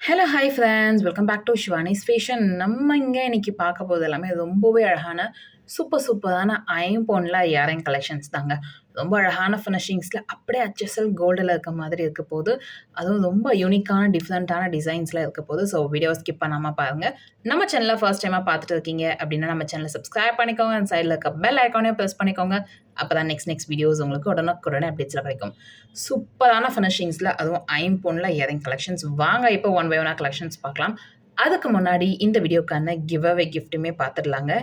Hello hi friends welcome back to Shivani's fashion நம்ம இங்கே இன்னைக்கு பார்க்க போகிறது எல்லாமே ரொம்பவே அழகான சூப்பர் சூப்பரான ஐம்போனில் இயரிங் கலெக்ஷன்ஸ் தாங்க. ரொம்ப அழகான ஃபினிஷிங்ஸில் அப்படியே அச்சசல் கோல்டில் இருக்க மாதிரி இருக்க போது அதுவும் ரொம்ப யூனிக்கான டிஃப்ரெண்ட்டான டிசைன்ஸில் இருக்க போது ஸோ வீடியோ ஸ்கிப் பண்ணாமல் பாருங்கள் நம்ம சேனலில் ஃபர்ஸ்ட் டைமாக பார்த்துட்டு இருக்கீங்க அப்படின்னா நம்ம சேனலை சப்ஸ்கிரைப் பண்ணிக்கோங்க. அண்ட் சைடில் இருக்க பெல் ஐக்கானையும் ப்ரெஸ் பண்ணிக்கோங்க. அப்போ தான் நெக்ஸ்ட் நெக்ஸ்ட் வீடியோஸ் உங்களுக்கு உடனுக்குடனே அப்டேட்ஸில் கிடைக்கும். சூப்பரான ஃபினிஷிங்ஸில் அதுவும் ஐம்பொன்ல இயரிங் கலெக்ஷன்ஸ் வாங்க இப்போ ஒன் பை ஒன்னாக கலெக்ஷன்ஸ் பார்க்கலாம். அதுக்கு முன்னாடி இந்த வீடியோக்கான கிவ் அவே கிஃப்ட்டுமே பார்த்துடலாங்க.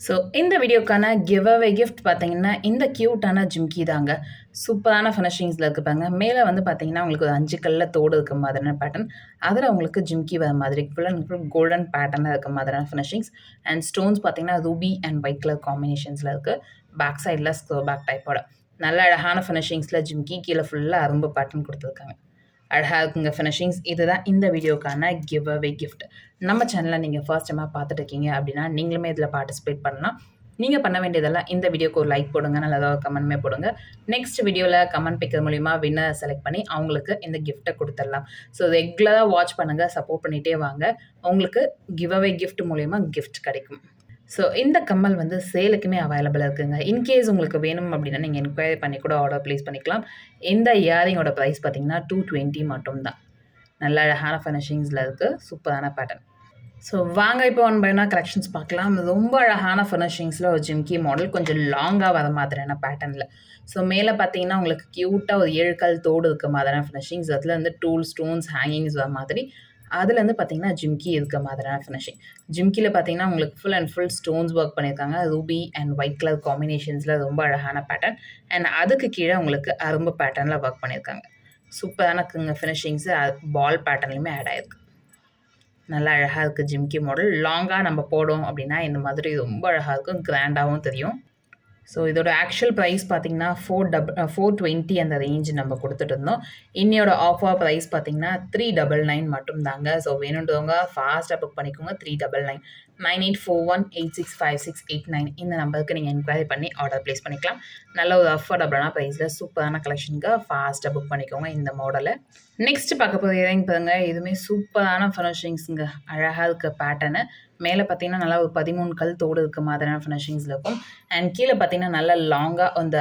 ஸோ இந்த வீடியோக்கான கிவ் அவே கிஃப்ட் பார்த்தீங்கன்னா இந்த க்யூட்டான ஜிம்கி தாங்க. சூப்பரான ஃபினிஷிங்ஸில் இருக்குப்பாங்க மேலே வந்து பார்த்தீங்கன்னா உங்களுக்கு ஒரு அஞ்சு கல்லில் தோடு இருக்க மாதிரியான பேட்டர்ன் அதில் உங்களுக்கு ஜிம்கி வர மாதிரி ஃபுல் அண்ட் ஃபுல் கோல்டன் பேட்டர்னில் இருக்க மாதிரியான ஃபினிஷிங்ஸ் அண்ட் ஸ்டோன்ஸ் பார்த்தீங்கன்னா ரூபி அண்ட் ஒயிட் கலர் காம்பினேஷன்ஸில் இருக்குது பேக் சைடில் ஸ்கோ பேக் டைப்போட நல்ல அழகான ஃபினிஷிங்ஸில் ஜிம்கி கீழே ஃபுல்லாக அரும்பு பேட்டர்ன் கொடுத்துருக்காங்க. அழகாக இருக்குங்க ஃபினிஷிங்ஸ் இதுதான் இந்த வீடியோக்கான கிவ் அவே கிஃப்ட் நம்ம சேனலை நீங்கள் ஃபர்ஸ்ட் டைமாக பார்த்துட்டு இருக்கீங்க அப்படின்னா நீங்களுமே இதில் பார்ட்டிசிபேட் பண்ணலாம். நீங்கள் பண்ண வேண்டியதெல்லாம் இந்த வீடியோக்கு ஒரு லைக் போடுங்க நல்லதாக கமெண்ட்மே போடுங்க. நெக்ஸ்ட் வீடியோவில் கமெண்ட் பிக்கிறது மூலிமா வின்னர் செலக்ட் பண்ணி அவங்களுக்கு இந்த கிஃப்ட்டை கொடுத்துடலாம். ஸோ ரெகுலராக வாட்ச் பண்ணுங்கள் சப்போர்ட் பண்ணிகிட்டே வாங்க. உங்களுக்கு கிவ் அவே கிஃப்ட் மூலிமா கிஃப்ட் கிடைக்கும். ஸோ இந்த கம்மல் வந்து சேலுக்குமே அவைலபிளாக இருக்குங்க. இன்கேஸ் உங்களுக்கு வேணும் அப்படின்னா நீங்கள் என்கொயரி பண்ணி கூட ஆர்டர் ப்ளேஸ் பண்ணிக்கலாம். இந்த இயரிங்கோட ப்ரைஸ் பார்த்தீங்கன்னா டூ டுவெண்ட்டி மட்டும்தான். நல்ல அழகான ஃபினிஷிங்ஸில் இருக்குது சூப்பரான பேட்டர்ன் ஸோ வாங்க இப்போ ஒன் பைனா கலெக்ஷன்ஸ் பார்க்கலாம். ரொம்ப அழகான ஃபினிஷிங்ஸில் ஒரு ஜிம்கி மாடல் கொஞ்சம் லாங்காக வர மாதிரியான பேட்டர்னில் ஸோ மேலே பார்த்தீங்கன்னா உங்களுக்கு க்யூட்டாக ஒரு ஏழுக்கல் தோடு இருக்க மாதிரியான ஃபினிஷிங்ஸ் அதில் வந்து டூல் ஸ்டோன்ஸ் ஹேங்கிங்ஸ் வர மாதிரி அதுலேருந்து பார்த்தீங்கன்னா ஜிம்கி இருக்க மாதிரியான ஃபினிஷிங் ஜிம்கியில் பார்த்தீங்கன்னா உங்களுக்கு full and full stones work பண்ணியிருக்காங்க. ரூபி அண்ட் ஒயிட் கலர் காம்பினேஷன்ஸில் ரொம்ப அழகான பேட்டர்ன் அண்ட் அதுக்கு கீழே உங்களுக்கு அரும்பு பேட்டர்னில் ஒர்க் பண்ணியிருக்காங்க. சூப்பரான இருக்குங்க ஃபினிஷிங்ஸு பால் பேட்டர்ன்லையுமே ஆட் ஆயிருக்கு. நல்லா அழகாக இருக்குது ஜிம்கி மாடல் லாங்காக நம்ம போடும் அப்படின்னா இந்த மாதிரி ரொம்ப அழகாக இருக்கும். கிராண்டாகவும் தெரியும். ஸோ இதோட ஆக்சுவல் ப்ரைஸ் பார்த்தீங்கன்னா ஃபோர் டபுள் ஃபோர் டுவெண்ட்டி அந்த ரேஞ்ச் நம்ம கொடுத்துட்டு இருந்தோம். இன்னையோட ஆஃபர் ப்ரைஸ் பார்த்தீங்கன்னா த்ரீ டபுள் நைன் மட்டும் தாங்க ஸோ வேணுன்றவங்க ஃபாஸ்ட்டாக புக் பண்ணிக்கோங்க. Three double nine nine eight four one eight six five six eight nine இந்த நம்பருக்கு நீங்கள் என்கொயரி பண்ணி ஆர்டர் ப்ளேஸ் பண்ணிக்கலாம். நல்ல ஒரு அஃபோர்டபுளான ப்ரைஸில் சூப்பரான கலெக்ஷனுக்கு ஃபாஸ்ட்டாக புக் பண்ணிக்கோங்க இந்த மாடலை நெக்ஸ்ட் பார்க்க போகிற இயரிங் பாருங்க. எதுவுமே சூப்பரான ஃபினிஷிங்ஸுங்க அழகாக இருக்க பேட்டர்னு மேலே பார்த்தீங்கன்னா நல்லா ஒரு பதிமூணு கல் தோடு இருக்க மாதிரியான ஃபினிஷிங்ஸில் இருக்கும். அண்ட் கீழே பார்த்தீங்கன்னா நல்லா லாங்காக அந்த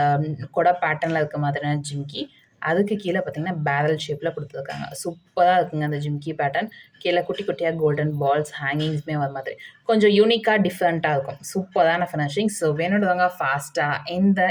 கொடை பேட்டர்னில் இருக்க மாதிரியான ஜிம்கி அதுக்கு கீழே பார்த்தீங்கன்னா பேரல் ஷேப்பில் கொடுத்துருக்காங்க. சூப்பராக இருக்குங்க அந்த ஜிம்கி பேட்டர்ன் கீழே குட்டி குட்டியாக கோல்டன் பால்ஸ் ஹேங்கிங்ஸுமே வர மாதிரி. கொஞ்சம் யூனிக்காக டிஃப்ரெண்ட்டாக இருக்கும். சூப்பரான ஃபினிஷிங் ஸோ வேணுன்றவங்க ஃபாஸ்ட்டாக இந்த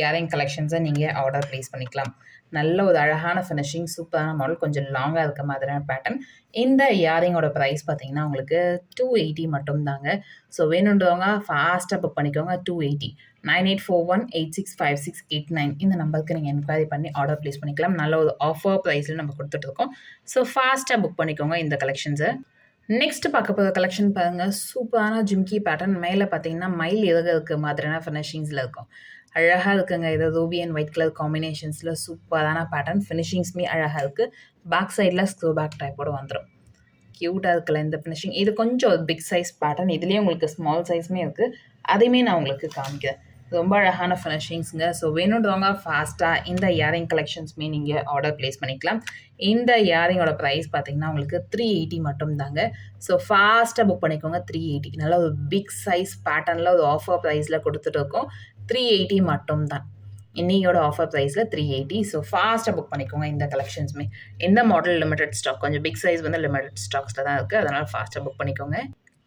இயரிங் கலெக்ஷன்ஸை நீங்கள் ஆர்டர் ப்ளேஸ் பண்ணிக்கலாம். நல்ல ஒரு அழகான ஃபினிஷிங் சூப்பரான மாடல் கொஞ்சம் லாங்காக இருக்க மாதிரியான பேட்டர்ன் இந்த இயரிங்கோட ப்ரைஸ் பார்த்தீங்கன்னா உங்களுக்கு டூ எயிட்டி மட்டும் தாங்க ஸோ வேணுன்றவங்க ஃபாஸ்ட்டாக புக் பண்ணிக்கோங்க two eighty nine eight four one eight six five six eight nine இந்த நம்பருக்கு நீங்கள் என்கொயரி பண்ணி ஆர்டர் ப்ளேஸ் பண்ணிக்கலாம். நல்ல ஒரு ஆஃபர் ப்ரைஸில் நம்ம கொடுத்துட்ருக்கோம். ஸோ ஃபாஸ்ட்டாக புக் பண்ணிக்கோங்க இந்த கலெக்ஷன்ஸை நெக்ஸ்ட் பார்க்க போகிற கலெக்ஷன் பாருங்கள் சூப்பரான ஜிம்கி பேட்டர்ன் மேலே பார்த்தீங்கன்னா மயில் இறகு இருக்க மாதிரியான ஃபினிஷிங்ஸில் இருக்கும். அழகாக இருக்குங்க. இது ரூபி அண்ட் ஒயிட் கலர் காம்பினேஷன்ஸில் சூப்பரான பேட்டர்ன் ஃபினிஷிங்ஸுமே அழகாக இருக்குது பேக் சைடில் ஸ்க்ரூ பேக் டைப்போடு வந்துடும் க்யூட்டாக இருக்குல்ல இந்த ஃபினிஷிங் இது கொஞ்சம் பிக் சைஸ் பேட்டர்ன் இதுலேயே உங்களுக்கு ஸ்மால் சைஸுமே இருக்குது அதையுமே நான் உங்களுக்கு காமிக்கிறேன். ரொம்ப அழகான ஃபினிஷிங்ஸுங்க ஸோ வேணுன்றவங்க ஃபாஸ்ட்டாக இந்த இயரிங் கலெக்ஷன்ஸுமே நீங்கள் ஆர்டர் ப்ளேஸ் பண்ணிக்கலாம். இந்த இயரிங்கோட ப்ரைஸ் பார்த்தீங்கன்னா உங்களுக்கு த்ரீ எயிட்டி மட்டும் தாங்க. ஸோ ஃபாஸ்ட்டாக புக் பண்ணிக்கோங்க த்ரீ எயிட்டி நல்ல ஒரு பிக் சைஸ் பேட்டர்னில் ஒரு ஆஃபர் ப்ரைஸில் கொடுத்துட்டு இருக்கோம். த்ரீ எயிட்டி மட்டும் தான். இன்னையோட ஆஃபர் ப்ரைஸில் த்ரீ எயிட்டி ஸோ ஃபாஸ்ட்டாக புக் பண்ணிக்கோங்க இந்த கலெக்ஷன்ஸுமே இந்த மாடல் லிமிடெட் ஸ்டாக் கொஞ்சம் பிக் சைஸ் வந்து லிமிடெட் ஸ்டாக்ஸில் தான் இருக்குது அதனால் ஃபாஸ்ட்டாக புக் பண்ணிக்கோங்க.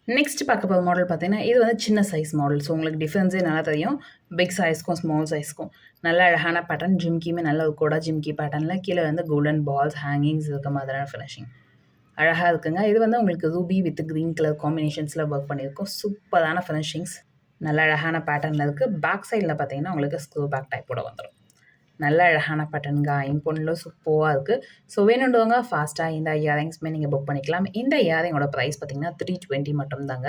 நெக்ஸ்ட் பார்க்க போகிற மாடல் பார்த்தீங்கன்னா இது வந்து சின்ன சைஸ் மாடல் ஸோ உங்களுக்கு டிஃப்ரென்ஸே நல்லா தெரியும். பிக் சைஸ்க்கும் ஸ்மால் சைஸ்க்கும் நல்ல அழகான பேட்டர்ன் ஜிம்கியுமே நல்ல ஒரு கூட ஜிம்கி பேட்டர்னில் கீழே வந்து கோல்டன் பால்ஸ் ஹேங்கிங்ஸ் இருக்க மாதிரியான ஃபினிஷிங் அழகாக இருக்குங்க. இது வந்து உங்களுக்கு ரூபி வித் க்ரீன் கலர் காம்பினேஷன்ஸில் ஒர்க் பண்ணியிருக்கோம். சூப்பரான ஃபினிஷிங்ஸ் நல்ல அழகான பேட்டர்னில் இருக்குது பேக் சைடில் பார்த்தீங்கன்னா உங்களுக்கு ஸ்க்ரூ பேக் டைப்போட வந்துடும் நல்ல அழகான பட்டன்கா இம்பொன்னிலும் சூப்பராக இருக்குது ஸோ வேணுன்றவங்க ஃபாஸ்ட்டாக இந்த இயரிங்ஸ்மே நீங்கள் புக் பண்ணிக்கலாம். இந்த இயரிங்கோட ப்ரைஸ் பார்த்தீங்கன்னா த்ரீ டுவெண்ட்டி மட்டும்தாங்க.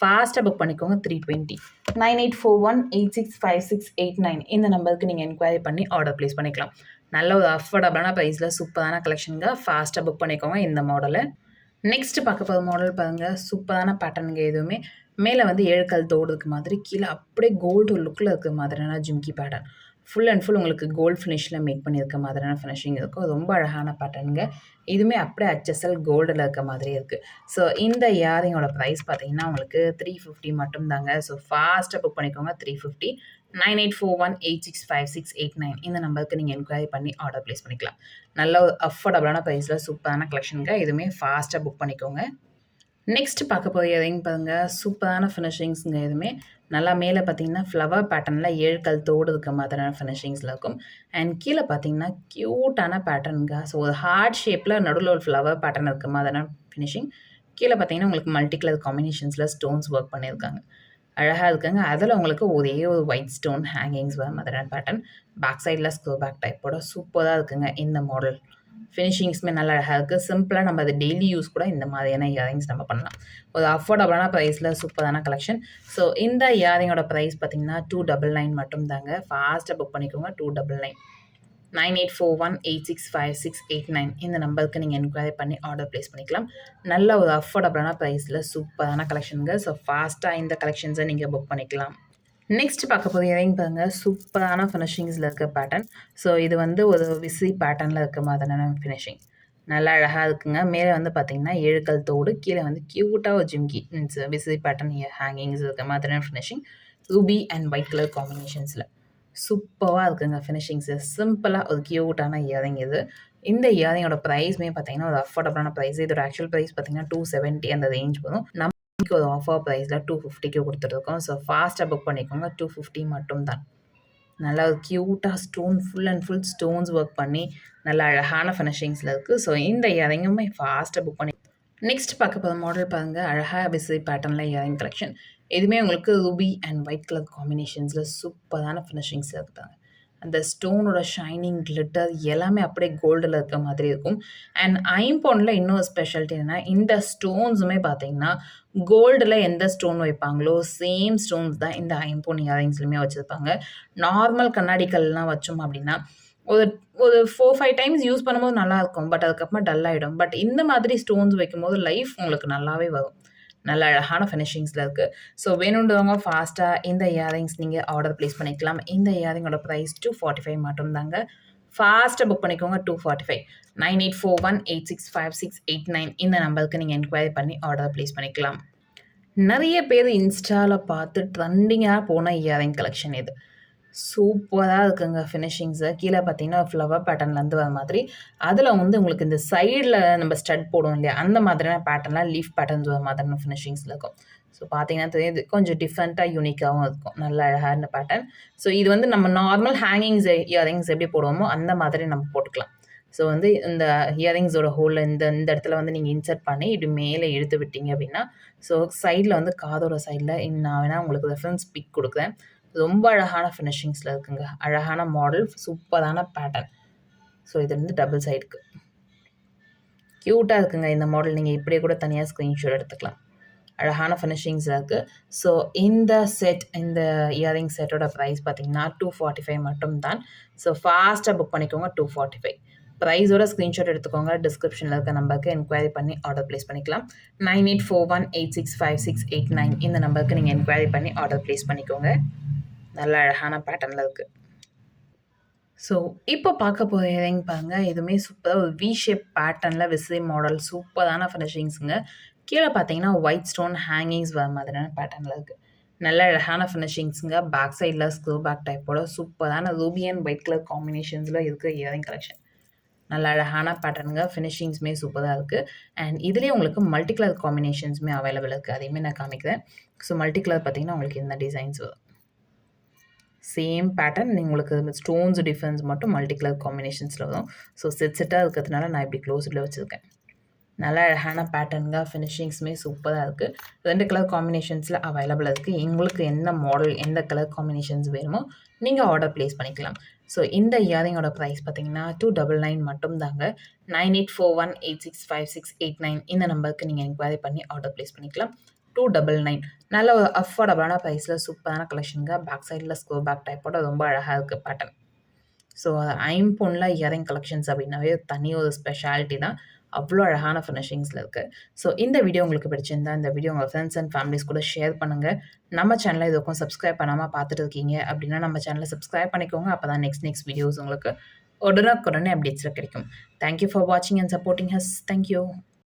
ஃபாஸ்ட்டாக புக் பண்ணிக்கோங்க three twenty nine eight four one eight six five six eight nine இந்த நம்பருக்கு நீங்கள் என்கொயரி பண்ணி ஆர்டர் ப்ளேஸ் பண்ணிக்கலாம். நல்ல ஒரு அஃபோர்டபுளான ப்ரைஸில் சூப்பரான கலெக்ஷனுங்க ஃபாஸ்ட்டாக புக் பண்ணிக்கோங்க இந்த மாடலை நெக்ஸ்ட் பார்க்க போகிற மாடல் பாருங்கள் சூப்பரான பேட்டர்னுங்க எதுவுமே. மேலே வந்து ஏழுக்கல் தோடு இருக்க மாதிரி கீழே அப்படியே கோல்டு லுக்கில் இருக்கிற மாதிரியான jhumki pattern full and full உங்களுக்கு கோல்ட் ஃபினிஷில் மேக் பண்ணியிருக்க மாதிரியான ஃபினிஷிங் இருக்கும். ரொம்ப அழகான பேட்டர்னுங்க இதுவுமே அப்படியே அச்சசல் கோல்டில் இருக்க மாதிரி இருக்குது ஸோ இந்த இயரிங்கோட ப்ரைஸ் பார்த்தீங்கன்னா உங்களுக்கு த்ரீ ஃபிஃப்டி மட்டும் தாங்க. ஸோ ஃபாஸ்ட்டாக புக் பண்ணிக்கோங்க. Three fifty nine eight four one eight six five six eight nine இந்த நம்பருக்கு நீங்கள் என்கொயரி பண்ணி ஆர்டர் ப்ளேஸ் பண்ணிக்கலாம். நல்ல ஒரு அஃபோர்டபுளான ப்ரைஸில் சூப்பரான கலெக்ஷனுங்க இதுவுமே ஃபாஸ்ட்டாக புக் பண்ணிக்கோங்க. நெக்ஸ்ட் பார்க்க போகிற இயரிங் பாருங்க. சூப்பரான ஃபினிஷிங்ஸுங்க எதுவுமே. நல்லா மேலே பார்த்தீங்கன்னா ஃப்ளவர் பேட்டர்னில் ஏழு கல் தோடு இருக்க மாதிரியான ஃபினிஷிங்ஸில் இருக்கும். அண்ட் கீழே பார்த்தீங்கன்னா க்யூட்டான பேட்டர்னுங்க ஸோ ஒரு ஹார்ட் ஷேப்பில் நடுவில் ஒரு ஃப்ளவர் பேட்டர்ன் இருக்க மாதிரியான ஃபினிஷிங் கீழே பார்த்தீங்கன்னா உங்களுக்கு மல்டி கலர் காம்பினேஷன்ஸில் ஸ்டோன்ஸ் ஒர்க் பண்ணியிருக்காங்க. அழகாக இருக்குங்க. அதில் உங்களுக்கு ஒரே ஒரு ஒயிட் ஸ்டோன் ஹேங்கிங்ஸ் வர மாதிரியான பேட்டர்ன் பேக் சைடில் ஸ்க்ரோ பேக் டைப்போட சூப்பராக இருக்குங்க இந்த மாடல் ஃபினிஷிங்ஸுமே நல்லா அழகாக இருக்குது சிம்பிளாக நம்ம அதை டெய்லி யூஸ் கூட இந்த மாதிரியான இயரிங்ஸ் நம்ம பண்ணலாம். ஒரு அஃபோர்டபுளான ப்ரைஸில் சூப்பரான கலெக்ஷன் ஸோ இந்த இயரிங்கோட ப்ரைஸ் பார்த்தீங்கன்னா டூ டபுள் நைன் மட்டும் தாங்க. ஃபாஸ்ட்டாக புக் பண்ணிக்கோங்க. Two double nine nine eight four one eight six five six eight nine இந்த நம்பருக்கு நீங்கள் என்கொயரி பண்ணி ஆர்டர் ப்ளேஸ் பண்ணிக்கலாம். நல்ல ஒரு அஃபோர்டபுளான ப்ரைஸில் சூப்பரான கலெக்ஷனுங்க ஸோ ஃபாஸ்ட்டாக இந்த கலெக்ஷன்ஸை நீங்கள் புக் பண்ணிக்கலாம். நெக்ஸ்ட் பார்க்க போகிற இயரிங் பாருங்க. சூப்பரான ஃபினிஷிங்ஸில் இருக்க பேட்டர்ன் ஸோ இது வந்து ஒரு விசி பேட்டர்னில் இருக்க மாதிரியான ஃபினிஷிங் நல்லா அழகாக இருக்குங்க. மேலே வந்து பார்த்தீங்கன்னா ஏழுக்கல் தோடு கீழே வந்து க்யூட்டாக ஒரு ஜிம்கி மீன்ஸ் விசி பேட்டர்ன் ஹேங்கிங்ஸ் இருக்க மாதிரியான finishing ruby and white colour காம்பினேஷன்ஸில் சூப்பராக இருக்குங்க ஃபினிஷிங்ஸு சிம்பிளாக ஒரு க்யூட்டான இயரிங் இது. இந்த இயரிங்கோட ப்ரைஸ்மே பார்த்தீங்கன்னா ஒரு அஃபோர்டபுளான ப்ரைஸ் இதோட ஆக்சுவல் ப்ரைஸ் பார்த்தீங்கன்னா டூ செவன்ட்டி அந்த ரேஞ்ச் வரும். நம்ம இன்னைக்கு ஒரு ஆஃபர் ப்ரைஸில் டூ ஃபிஃப்டிக்கு கொடுத்துருக்கோம் ஸோ ஃபாஸ்ட்டாக புக் பண்ணிக்கோங்க. டூ ஃபிஃப்டி மட்டும் தான் நல்லா க்யூட்டாக stone full and full stones work பண்ணி நல்லா அழகான ஃபினிஷிங்ஸில் இருக்குது ஸோ இந்த இறங்குமே ஃபாஸ்ட்டாக புக் பண்ணி நெக்ஸ்ட் பார்க்க போகிற மாடல் பாருங்கள் அழகாக விசி பேட்டர்னில் இறங்க கலெக்ஷன் எதுவுமே உங்களுக்கு ரூபி அண்ட் ஒயிட் கலர் காம்பினேஷன்ஸில் சூப்பரான ஃபினிஷிங்ஸ் இருக்குதாங்க அந்த ஸ்டோனோட ஷைனிங் கிளிட்டர் எல்லாமே அப்படியே கோல்டில் இருக்க மாதிரி இருக்கும். அண்ட் ஐம்பொனில் இன்னொரு ஸ்பெஷாலிட்டி என்னென்னா இந்த ஸ்டோன்ஸுமே பார்த்தீங்கன்னா கோல்டில் எந்த ஸ்டோன் வைப்பாங்களோ சேம் ஸ்டோன்ஸ் தான் இந்த ஐம்பொன் இயரிங்ஸ்லையுமே வச்சுருப்பாங்க. நார்மல் கண்ணாடிக்கல்லாம் வச்சோம் அப்படின்னா ஒரு ஒரு ஃபோர் ஃபைவ் டைம்ஸ் யூஸ் பண்ணும்போது நல்லாயிருக்கும் பட் அதுக்கப்புறமா டல் ஆகிடும் பட் இந்த மாதிரி ஸ்டோன்ஸ் வைக்கும்போது லைஃப் உங்களுக்கு நல்லாவே வரும். நல்ல அழகான ஃபினிஷிங்ஸில் இருக்குது ஸோ வேணுன்றவங்க ஃபாஸ்ட்டாக இந்த இயரிங்ஸ் நீங்கள் ஆர்டர் ப்ளேஸ் பண்ணிக்கலாம். இந்த இயரிங்கோட ப்ரைஸ் டூ ஃபார்ட்டி ஃபைவ் மட்டும் தாங்க ஃபாஸ்ட்டாக புக் பண்ணிக்கோங்க two forty five nine eight four one eight six five six eight nine இந்த நம்பருக்கு நீங்கள் என்கொயரி பண்ணி ஆர்டர் ப்ளேஸ் பண்ணிக்கலாம். நிறைய பேர் இன்ஸ்டாவில் பார்த்து ட்ரெண்டிங்காக போன இயரிங் கலெக்ஷன் இது சூப்பராக இருக்குங்க ஃபினிஷிங்ஸு கீழே பார்த்தீங்கன்னா ஃப்ளவர் பேட்டர்ன்லேருந்து வர மாதிரி. அதில் வந்து உங்களுக்கு இந்த சைடில் நம்ம ஸ்டட் போடுவோம் இல்லையா? அந்த மாதிரியான பேட்டர்ன்லாம் லீஃப் பேட்டர்ன்ஸ் வர மாதிரியான ஃபினிஷிங்ஸில் இருக்கும். ஸோ பார்த்தீங்கன்னா தெரியுது. கொஞ்சம் டிஃப்ரெண்ட்டாக யூனிக்காகவும் இருக்கும். நல்ல அழகான பேட்டர்ன் ஸோ இது வந்து நம்ம நார்மல் ஹேங்கிங்ஸ் இயரிங்ஸ் எப்படி போடுவோமோ அந்த மாதிரி நம்ம போட்டுக்கலாம். ஸோ வந்து இந்த இயரிங்ஸோட ஹோலில் இந்த இந்த இடத்துல வந்து நீங்கள் இன்சர்ட் பண்ணி இப்படி மேலே இழுத்து விட்டீங்க அப்படின்னா ஸோ சைடில் வந்து காதோட சைடில் நான் வேணால் உங்களுக்கு ரெஃபரன்ஸ் பிக் கொடுக்குறேன். ரொம்ப அழகான ஃபினிஷிங்ஸில் இருக்குங்க. அழகான மாடல் சூப்பரான பேட்டர்ன் ஸோ இது வந்து டபுள் சைடுக்கு க்யூட்டாக இருக்குங்க இந்த மாடல் நீங்கள் இப்படியே கூட தனியாக ஸ்க்ரீன்ஷாட் எடுத்துக்கலாம். அழகான ஃபினிஷிங்ஸ் இருக்குது ஸோ இந்த செட் இந்த இயரிங் செட்டோட ப்ரைஸ் பார்த்தீங்கன்னா டூ ஃபார்ட்டி ஃபைவ் மட்டும் தான் ஸோ ஃபாஸ்ட்டாக புக் பண்ணிக்கோங்க டூ ஃபார்ட்டி ஃபைவ் ப்ரைஸோட ஸ்க்ரீன்ஷாட் எடுத்துக்கோங்க. டிஸ்கிரிப்ஷனில் இருக்க நம்பருக்கு என்கொயரி பண்ணி ஆர்டர் ப்ளேஸ் பண்ணிக்கலாம். Nine eight four one eight six five six eight nine இந்த நம்பருக்கு நீங்கள் என்கொயரி பண்ணி ஆர்டர் ப்ளேஸ் பண்ணிக்கோங்க. நல்ல அழகான பேட்டர்னில் இருக்குது ஸோ இப்போ பார்க்க போகிற இயரிங் பாருங்கள் எதுவுமே சூப்பராக ஒரு வி ஷேப் பேட்டர்னில் விசி மாடல் சூப்பரான ஃபினிஷிங்ஸுங்க கீழே பார்த்தீங்கன்னா ஒயிட் ஸ்டோன் ஹேங்கிங்ஸ் வர மாதிரியான பேட்டர்னில் இருக்குது நல்ல அழகான ஃபினிஷிங்ஸுங்க பேக் சைடில் ஸ்க்ரூ பேக் டைப்போட சூப்பரான ரூபி அண்ட் ஒயிட் கலர் காம்பினேஷன்ஸில் இருக்கிற இயரிங் கலெக்ஷன் நல்ல அழகான பேட்டர்னுங்க ஃபினிஷிங்ஸுமே சூப்பராக இருக்குது அண்ட் இதுலேயே உங்களுக்கு மல்டி கலர் காம்பினேஷன்ஸுமே அவைலபிள் இருக்குது அதையுமே நான் காமிக்கிறேன். ஸோ மல்டி கலர் பார்த்தீங்கன்னா உங்களுக்கு இந்த டிசைன்ஸ் வரும். சேம் பேட்டர்ன் உங்களுக்கு ஸ்டோன்ஸ் டிஃப்ரென்ஸ் மட்டும் மல்டி கலர் காம்பினேஷன்ஸில் வரும். ஸோ செட் செட்டாக இருக்கிறதுனால நான் இப்படி க்ளோஸில் வச்சுருக்கேன். நல்ல அழகான பேட்டர்னுங்க ஃபினிஷிங்ஸுமே சூப்பராக இருக்குது ரெண்டு கலர் காம்பினேஷன்ஸில் அவைலபிளாக இருக்குது உங்களுக்கு என்ன மாடல் எந்த கலர் காம்பினேஷன்ஸ் வேணுமோ நீங்கள் ஆர்டர் ப்ளேஸ் பண்ணிக்கலாம். ஸோ இந்த இயரிங்கோட ப்ரைஸ் பார்த்தீங்கன்னா டூ டபுள் நைன் மட்டும் தாங்க nine eight four one eight six five six eight nine இந்த நம்பருக்கு நீங்கள் என்கொயரி பண்ணி ஆர்டர் ப்ளேஸ் பண்ணிக்கலாம். டூ டபுள் நைன் நல்ல ஒரு அஃபோர்டபுளான ப்ரைஸில் சூப்பரான கலெக்ஷனுங்க பேக் சைடில் ஸ்கோர் பேக் டைப்போட ரொம்ப அழகாக இருக்குது பேட்டர்ன் ஸோ ஐம்பொன்னில் இயரிங் கலெக்ஷன்ஸ் அப்படின்னாவே தனி ஒரு ஸ்பெஷாலிட்டி தான். அவ்வளோ அழகான ஃபினிஷிங்ஸில் இருக்குது ஸோ இந்த வீடியோ உங்களுக்கு பிடிச்சிருந்தா இந்த வீடியோ உங்கள் ஃப்ரெண்ட்ஸ் அண்ட் ஃபேமிலிஸ் கூட ஷேர் பண்ணுங்கள் நம்ம சேனலை இதுக்கும் சப்ஸ்கிரைப் பண்ணாமல் பார்த்துட்டு இருக்கீங்க அப்படின்னா நம்ம சேனலை சப்ஸ்கிரைப் பண்ணிக்கோங்க. அப்போ தான் நெக்ஸ்ட் நெக்ஸ்ட் வீடியோஸ் உங்களுக்கு உடனுக்குடனே அப்டேட்ஸில் கிடைக்கும். தேங்க்யூ ஃபார் வாட்சிங் and supporting us thank you